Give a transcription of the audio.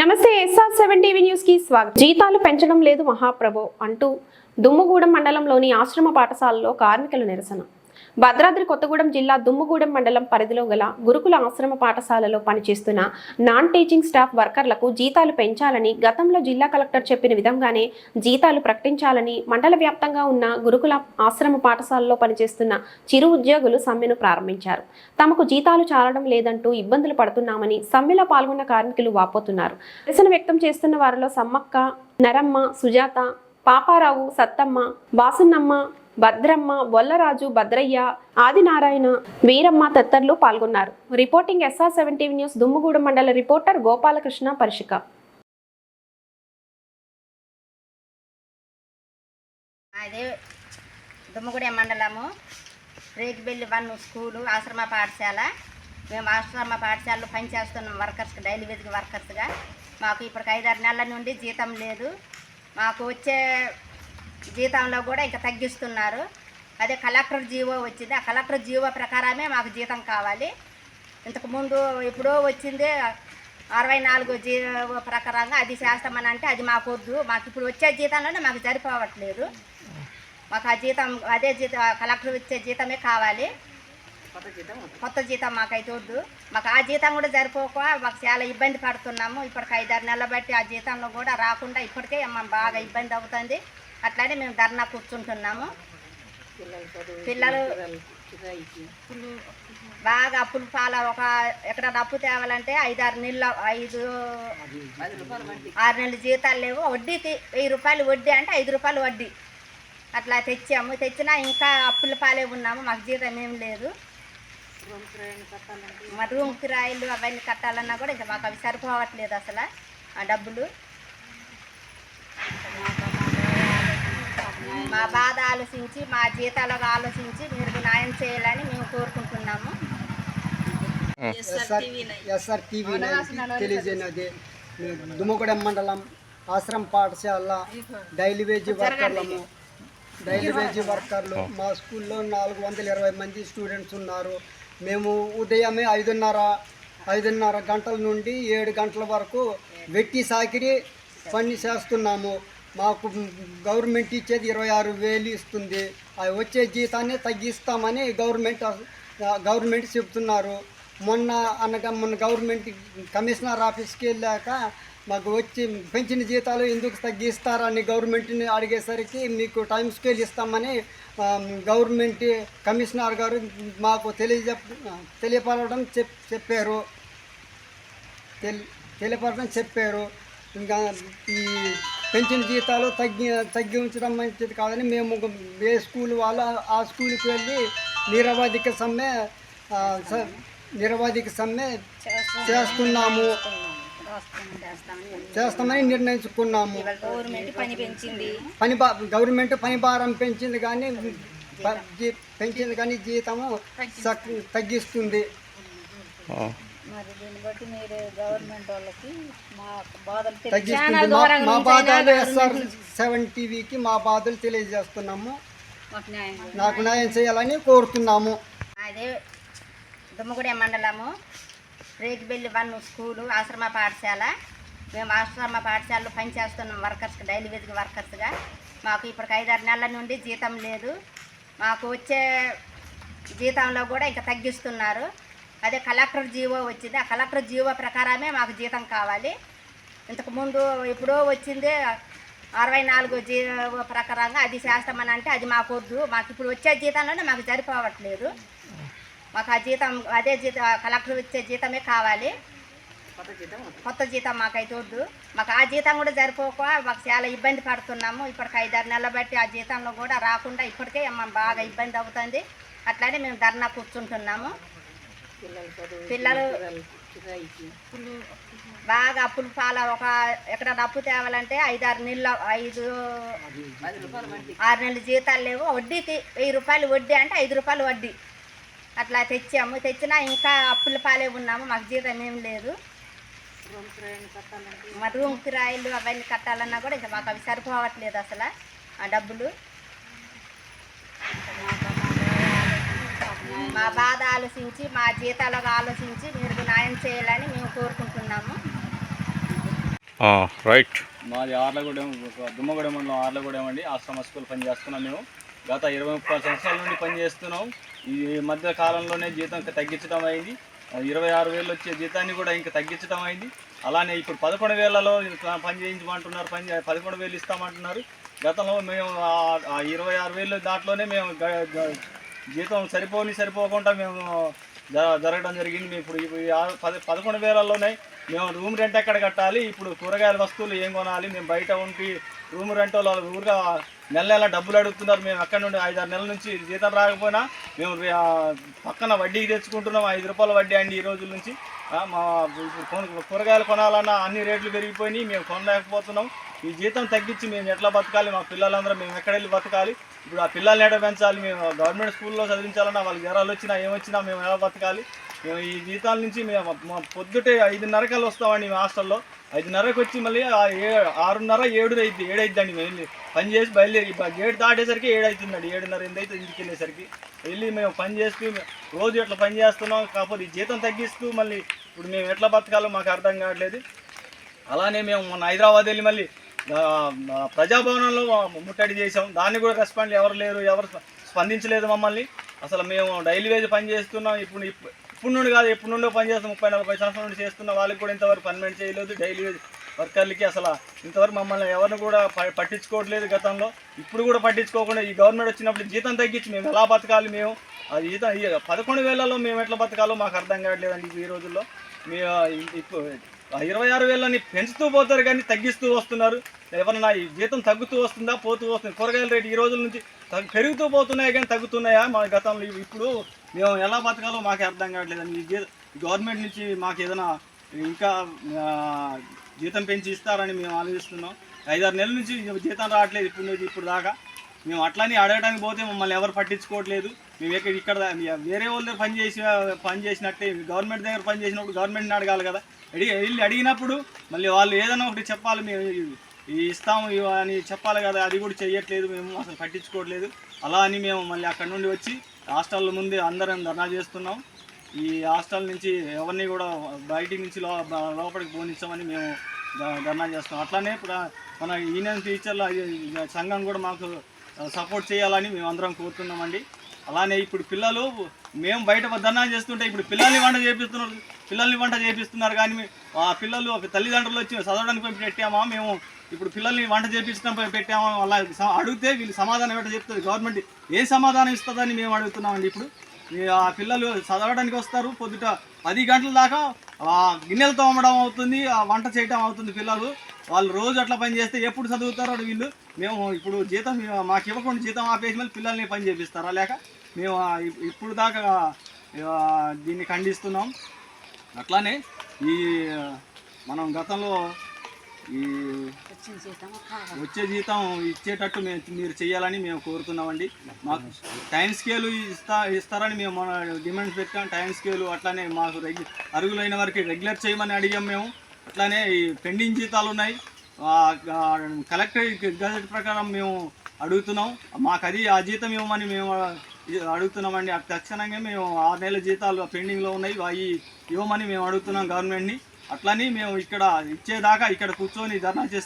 నమస్తే SR seven TV న్యూస్కి స్వాగతం. జీతాలు పెంచడం లేదు మహాప్రభు అంటూ దుమ్ముగూడెం మండలంలోని ఆశ్రమ పాఠశాలలో కార్మికుల నిరసన. భద్రాద్రి కొత్తగూడెం జిల్లా దుమ్ముగూడెం మండలం పరిధిలో గల గురుకుల ఆశ్రమ పాఠశాలలో పనిచేస్తున్న నాన్ టీచింగ్ స్టాఫ్ వర్కర్లకు జీతాలు పెంచాలని గతంలో జిల్లా కలెక్టర్ చెప్పిన విధంగానే జీతాలు ప్రకటించాలని మండల వ్యాప్తంగా ఉన్న గురుకుల ఆశ్రమ పాఠశాలలో పనిచేస్తున్న చిరు ఉద్యోగులు సమ్మెను ప్రారంభించారు. తమకు జీతాలు చాలడం లేదంటూ ఇబ్బందులు పడుతున్నామని సమ్మెలో పాల్గొన్న కార్మికులు వాపోతున్నారు. నిరసన వ్యక్తం చేస్తున్న వారిలో సమ్మక్క నరమ్మ సుజాత పాపారావు సత్తమ్మ వాసున్నమ్మ భద్రమ్మ బొల్లరాజు భద్రయ్య ఆదినారాయణ వీరమ్మ తదితరులు పాల్గొన్నారు. Reporting SR seven TV news Dummugudem మండల రిపోర్టర్ గోపాలకృష్ణ పరిషిక అదే దుమ్మగూడెం మండలము. రేగిబెల్లి వన్ స్కూలు ఆశ్రమ పాఠశాల. మేము ఆశ్రమ పాఠశాలలో పనిచేస్తున్నాం వర్కర్స్ డైలీ వేదిక వర్కర్స్గా మాకు ఇప్పటికి ఐదారు నెలల నుండి జీతం లేదు. మాకు వచ్చే జీతంలో కూడా ఇంకా తగ్గిస్తున్నారు. అదే కలెక్టర్ జీవో వచ్చింది. ఆ కలెక్టర్ జీవో ప్రకారమే మాకు జీతం కావాలి. ఇంతకుముందు ఎప్పుడో వచ్చింది అరవై నాలుగు జీవో ప్రకారంగా అది చేస్తామని అంటే అది మాకు వద్దు. మాకు ఇప్పుడు వచ్చే జీతంలోనే మాకు సరిపోవట్లేదు. మాకు ఆ జీతం అదే జీతం కలెక్టర్ ఇచ్చే జీతమే కావాలి. కొత్త జీతం మాకైతే వద్దు. మాకు ఆ జీతం కూడా సరిపోక మాకు చాలా ఇబ్బంది పడుతున్నాము. ఇప్పటికి ఐదారు నెలల బట్టి ఆ జీతంలో కూడా రాకుండా ఇప్పటికే మనం బాగా ఇబ్బంది అవుతుంది. అట్లానే మేము ధర్నా కూర్చుంటున్నాము. పిల్లలు బాగా అప్పులు పాల ఒక ఎక్కడ అప్పు తేవాలంటే ఐదు ఆరు నెలలు ఐదు ఆరు నెలలు జీతాలు లేవు. వడ్డీకి వెయ్యి రూపాయలు వడ్డీ అంటే ఐదు రూపాయలు వడ్డీ. అట్లా తెచ్చాము. తెచ్చినా ఇంకా అప్పుల పాలే ఉన్నాము. మాకు జీతం ఏం లేదు. మా రూమ్ కిరాయిలు అవన్నీ కట్టాలన్నా కూడా ఇంకా మాకు అవి సరిపోవట్లేదు అసలు ఆ డబ్బులు. మా బాధ ఆలోచించి మా జీతాలకు ఆలోచించి మీరు న్యాయం చేయాలని మేము కోరుకుంటున్నాము. ఎస్ఆర్ ఎస్ఆర్ టీవీ తెలియజేయనది దుమ్మగూడెం మండలం ఆశ్రమ పాఠశాల డైలీ వేజ్ వర్కర్లము డైలీ వేజ్ వర్కర్లు. మా స్కూల్లో నాలుగు వందల ఇరవై మంది స్టూడెంట్స్ ఉన్నారు. మేము ఉదయమే ఐదున్నర ఐదున్నర గంటల నుండి ఏడు గంటల వరకు వెట్టి సాకిరి పని చేస్తున్నాము. మాకు గవర్నమెంట్ ఇచ్చేది ఇరవై ఆరు వేలు ఇస్తుంది. అది వచ్చే జీతాన్ని తగ్గిస్తామని గవర్నమెంట్ గవర్నమెంట్ చెప్తున్నారు మొన్న అనగా మొన్న గవర్నమెంట్ కమిషనర్ ఆఫీస్కి వెళ్ళాక మాకు వచ్చి పెంచిన జీతాలు ఎందుకు తగ్గిస్తారని గవర్నమెంట్ని అడిగేసరికి మీకు టైం స్కేల్ ఇస్తామని గవర్నమెంట్ కమిషనర్ గారు మాకు తెలియజెప్ తెలియపరచడం చెప్ చెప్పారు. తెలి చెప్పారు. ఇంకా ఈ పెంచిన జీతాలు తగ్గి తగ్గి ఉంచడం మంచిది కాదని మేము ఏ స్కూల్ వాళ్ళు ఆ స్కూల్కి వెళ్ళి నిరవధిక సమ్మె నిరవధిక సమ్మె చేస్తున్నాము. చేస్తామని నిర్ణయించుకున్నాము. పని పెంచింది. పని భా గవర్నమెంట్ పని భారం పెంచింది కానీ పెంచింది కానీ జీతము తగ్గిస్తుంది. మరి దీన్ని బట్టి మీరు గవర్నమెంట్ వాళ్ళకి మా బాధలు మా- మా బాధలు ఎస్ఆర్ సెవెన్ టీవీకి మా బాధలు తెలియజేస్తున్నాము. నాకు న్యాయం చేయాలని కోరుతున్నాము. అదే దుమ్మగూడెం మండలము రేగిబెల్లి వన్ స్కూలు ఆశ్రమ పాఠశాల. మేము ఆశ్రమ పాఠశాలలో పనిచేస్తున్నాం వర్కర్స్ డైలీ వేదిక వర్కర్స్గా. మాకు ఇప్పటికి ఐదారు నెలల నుండి జీతం లేదు. మాకు వచ్చే జీతంలో కూడా ఇంకా తగ్గిస్తున్నారు. అదే కలెక్టర్ జీవో వచ్చింది. ఆ కలెక్టర్ జీవో ప్రకారమే మాకు జీతం కావాలి. ఇంతకుముందు ఎప్పుడో వచ్చింది. అరవై నాలుగు జీవో ప్రకారంగా అది చేస్తామని అంటే అది మాకు వద్దు. మాకు ఇప్పుడు వచ్చే జీతంలోనే మాకు సరిపోవట్లేదు. మాకు ఆ జీతం అదే జీతం కలెక్టర్ ఇచ్చే జీతమే కావాలి. కొత్త జీతం మాకైతే వద్దు. మాకు ఆ జీతం కూడా సరిపోక మాకు చాలా ఇబ్బంది పడుతున్నాము. ఇప్పటికి ఐదారు నెలల బట్టి ఆ జీతంలో కూడా రాకుండా ఇప్పటికే బాగా ఇబ్బంది అవుతుంది. అట్లానే మేము ధర్నా కూర్చుంటున్నాము. పిల్లలు బాగా అప్పులు పాల ఒక ఎక్కడ అప్పు తేవాలంటే ఐదు ఆరు నెలలు ఐదు ఆరు నెలలు జీతాలు లేవు. వడ్డీకి వెయ్యి రూపాయలు వడ్డీ అంటే ఐదు రూపాయలు వడ్డీ. అట్లా తెచ్చాము. తెచ్చినా ఇంకా అప్పుల పాలే ఉన్నాము. మాకు జీతం ఏం లేదు. మా రూమ్ కిరాయిలు అవన్నీ కట్టాలన్నా కూడా ఇంకా మాకు అవి సరిపోవట్లేదు అసలు ఆ డబ్బులు మా బాధ ఆలోచించి మా జీతాలకు ఆలోచించి మీరు న్యాయం చేయాలని మేము కోరుకుంటున్నాము. రైట్. మాది ఆర్లగూడెం దుమ్మగూడెం మండలం ఆర్లగూడెం అండి. ఆశ్రమ స్కూల్ పని చేస్తున్నాం మేము. గత ఇరవై ముప్పై సంవత్సరాల నుండి పని చేస్తున్నాం ఈ మధ్య కాలంలోనే జీతం ఇంకా తగ్గించడం అయింది. ఇరవై ఆరు వేలు వచ్చే జీతాన్ని కూడా ఇంకా తగ్గించడం అయింది. అలానే ఇప్పుడు పదకొండు వేలలో పని చేయించమంటున్నారు పని చే- పదకొండు వేలు ఇస్తామంటున్నారు. గతంలో మేము ఇరవై ఆరు వేలు దాంట్లోనే మేము జీతం సరిపోని సరిపోకుండా మేము జరగడం జరిగింది. ఇప్పుడు పది పదకొండు వేలలోనే మేము రూమ్ రెంట్ ఎక్కడ కట్టాలి? ఇప్పుడు కూరగాయల వస్తువులు ఏం కొనాలి? మేము బయట ఉండి రూమ్ రెంట్ వాళ్ళు ఊరుగా నెల నెల డబ్బులు అడుగుతున్నారు. మేము అక్కడ నుండి ఐదారు నెలల నుంచి జీతం రాకపోయినా మేము పక్కన వడ్డీకి తెచ్చుకుంటున్నాం. ఐదు రూపాయల వడ్డీ అండి ఈ రోజుల నుంచి. మా కూరగాయలు కొనాలన్నా అన్ని రేట్లు పెరిగిపోయినాయి. మేము కొనలేకపోతున్నాం. ఈ జీతం తగ్గించి మేము ఎట్లా బతకాలి? మా పిల్లలందరూ మేము ఎక్కడ వెళ్ళి బతకాలి? ఇప్పుడు ఆ పిల్లల్ని ఎడ పెంచాలి? మేము గవర్నమెంట్ స్కూల్లో చదివించాలన్నా వాళ్ళకి జ్వరాలు వచ్చినా ఏమొచ్చినా మేము ఎలా బతకాలి? మేము ఈ జీతాల నుంచి మేము మా పొద్దుటే ఐదున్నరకల్లా వస్తామండి మేము హాస్టల్లో. ఐదున్నరకు వచ్చి మళ్ళీ ఆరున్నర ఏడు అయింది ఏడు అయిద్దండి మేము వెళ్ళి. పని చేసి బయలుదేరి గేట్ దాటేసరికి ఏడు అవుతుందండి ఏడున్నర ఎనిమిది అయితే ఇంటికి వెళ్ళేసరికి. వెళ్ళి మేము పని చేస్తూ రోజు ఎట్లా పని చేస్తున్నాం కాకపోతే ఈ జీతం తగ్గిస్తూ మళ్ళీ ఇప్పుడు మేము ఎట్లా బతకాలో మాకు అర్థం కావట్లేదు. అలానే మేము మొన్న హైదరాబాద్ వెళ్ళి మళ్ళీ ప్రజాభవనంలో ముట్టడి చేసాం దాన్ని కూడా రెస్పాండ్ ఎవరు లేరు ఎవరు స్పందించలేదు మమ్మల్ని. అసలు మేము డైలీ వేజ్ పని చేస్తున్నాం. ఇప్పుడు ఇప్పుడు నుండి కాదు ఎప్పుడు నుండో పనిచేస్తాం ముప్పై నలభై సంవత్సరాల నుండి చేస్తున్న వాళ్ళకి కూడా ఇంతవరకు పర్మనెంట్ చేయలేదు డైలీ వర్కర్లకి అసలు ఇంతవరకు మమ్మల్ని ఎవరిని కూడా ప- పట్టించుకోవట్లేదు గతంలో. ఇప్పుడు కూడా పట్టించుకోకుండా ఈ గవర్నమెంట్ వచ్చినప్పుడు జీతం తగ్గించి మేము ఎలా బతకాలి మేము? ఆ జీతం పదకొండు వేలలో మేము ఎట్లా బతకాలో మాకు అర్థం కావట్లేదండి ఈ రోజుల్లో. మేము ఇప్పుడు ఇరవై ఆరు వేలని పెంచుతూ పోతారు కానీ తగ్గిస్తూ వస్తున్నారు. ఎవరన్నా ఈ జీతం తగ్గుతూ వస్తుందా పోతూ వస్తుంది? కూరగాయల రేటు ఈ రోజుల నుంచి తగ్గు- పెరుగుతూ పోతున్నాయి కానీ తగ్గుతున్నాయా? మా గతంలో ఇప్పుడు మేము ఎలా బతకాలో మాకు అర్థం కావట్లేదండి ఈ గవర్నమెంట్ నుంచి మాకు ఏదైనా ఇంకా జీతం పెంచి ఇస్తారని మేము ఆలోచిస్తున్నాం. ఐదారు నెలల నుంచి జీతం రావట్లేదు. ఇప్పుడు ఇప్పుడు దాకా మేము అట్లని అడగడానికి పోతే మమ్మల్ని ఎవరు పట్టించుకోవట్లేదు. మేము ఇక్కడ ఇక్కడ వేరే వాళ్ళ దగ్గర పని చేసి పని చేసినట్టే గవర్నమెంట్ దగ్గర పని చేసినప్పుడు గవర్నమెంట్ని అడగాలి కదా. అడిగి వెళ్ళి అడిగినప్పుడు మళ్ళీ వాళ్ళు ఏదైనా ఒకటి చెప్పాలి మేము ఇస్తాము అని చెప్పాలి కదా అది కూడా చేయట్లేదు మేము అసలు పట్టించుకోవట్లేదు. అలా అని మేము మళ్ళీ అక్కడ నుండి వచ్చి హాస్టల్ ముందే అందరం ధర్నా చేస్తున్నాం. ఈ హాస్టల్ నుంచి ఎవరిని కూడా బయటి నుంచి లో లోపలికి పోనిస్తామని మేము ధర్నా చేస్తాం అట్లానే ఇప్పుడు మన యూనియన్ టీచర్ల సంఘం కూడా మాకు సపోర్ట్ చేయాలని మేము అందరం కోరుతున్నామండి. అలానే ఇప్పుడు పిల్లలు మేము బయట ధర్నా చేస్తుంటే ఇప్పుడు పిల్లల్ని వంట చేపిస్తున్నారు పిల్లల్ని వంట చేపిస్తున్నారు కానీ ఆ పిల్లలు ఒక తల్లిదండ్రులు వచ్చి చదవడానికి పోయి పెట్టామా? మేము ఇప్పుడు పిల్లల్ని వంట చేపించడం పోయి పెట్టామా? అలా అడిగితే వీళ్ళు సమాధానం ఏంటో చెప్తుంది. గవర్నమెంట్ ఏ సమాధానం ఇస్తుందని మేము అడుగుతున్నామండి ఇప్పుడు. ఆ పిల్లలు చదవడానికి వస్తారు పొద్దుట పది గంటల దాకా ఆ గిన్నెలు తోమడం అవుతుంది ఆ వంట చేయడం అవుతుంది పిల్లలు. వాళ్ళు రోజు అట్లా పని చేస్తే ఎప్పుడు చదువుతారో వీళ్ళు. మేము ఇప్పుడు జీతం మాకు ఇవ్వకుండా జీతం ఆపేసి మళ్ళీ పిల్లల్ని పని చేపిస్తారా లేక మేము ఇప్పుడు దాకా దీన్ని ఖండిస్తున్నాం. అట్లానే ఈ మనం గతంలో ఈ వచ్చే జీతం ఇచ్చేటట్టు మేము మీరు చేయాలని మేము కోరుతున్నామండి. మాకు టైం స్కేల్ ఇస్తా ఇస్తారని మేము మన డిమాండ్స్ పెట్టాం. టైం స్కేల్ అట్లానే మాకు రెగ్యు అరుగులైన వరకు రెగ్యులర్ చేయమని అడిగాం మేము. అట్లానే ఈ పెండింగ్ జీతాలు ఉన్నాయి. కలెక్టర్ గజెట్ ప్రకారం మేము అడుగుతున్నాం. మాకు అది ఆ జీతం ఇవ్వమని మేము అడుగుతున్నామండి. తక్షణంగా మేము ఆరు నెలల జీతాలు పెండింగ్లో ఉన్నాయి. అవి ఇవ్వమని మేము అడుగుతున్నాం గవర్నమెంట్ని. అట్లని మేము ఇక్కడ ఇచ్చేదాకా ఇక్కడ కూర్చొని ధర్నా చేస్తాం.